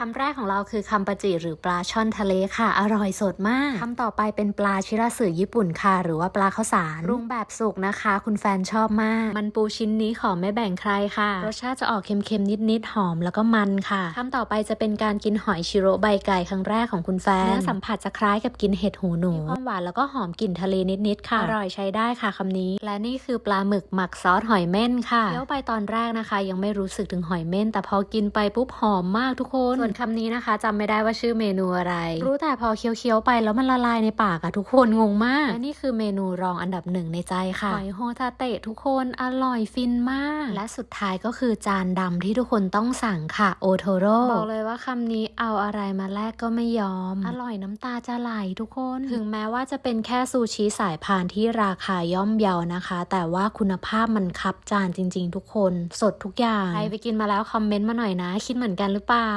คำแรกของเราคือคำปาจิหรือปลาช่อนทะเลค่ะ อร่อยสดมากคำต่อไปเป็นปลาชิราสึญี่ปุ่นค่ะ หรือว่าปลาข้าวสารปรุงแบบสุกนะคะ คุณแฟนชอบมาก มันปูชิ้นนี้ขอไม่แบ่งใครค่ะรสชาติจะออกเค็มๆนิดๆหอมแล้วก็มันค่ะคำต่อไปจะเป็นการกินหอยชิโร่ใบไก่ครั้งแรกของคุณแฟนเนื้อสัมผัสจะคล้ายกับกินเห็ดหูหนูมีความหวานแล้วก็หอมกลิ่นทะเลนิดๆค่ะอร่อยใช้ได้ค่ะคำนี้ และนี่คือปลาหมึกหมักซอสหอยเม่นค่ะเคี้ยวไปตอนแรกนะคะ ยังไม่รู้สึกถึงหอยเม่นแต่พอกินไปปุ๊บหอมมากทุกคนส่วนคำนี้นะคะจำไม่ได้ว่าชื่อเมนูอะไร รู้แต่พอเคี้ยวๆไปแล้วมันละลายในปากอะทุกคนงงมาก และนี่คือเมนูรองอันดับหนึ่งในใจค่ะหอยโฮทาเตะทุกคนอร่อยฟินมาก และสุดท้ายก็คือจานดำที่ทุกคนต้องสั่งค่ะโอโทโร่บอกเลยว่าคำนี้เอาอะไรมาแลกก็ไม่ยอม อร่อยน้ำตาจะไหลทุกคน ถึงแม้ว่าจะเป็นแค่ซูชิสายพานที่ราคาย่อมเยานะคะ แต่ว่าคุณภาพมันคับจานจริง ๆ ทุกคน สดทุกอย่างใครไปกินมาแล้วคอมเมนต์มาหน่อยนะ คิดเหมือนกันหรือเปล่า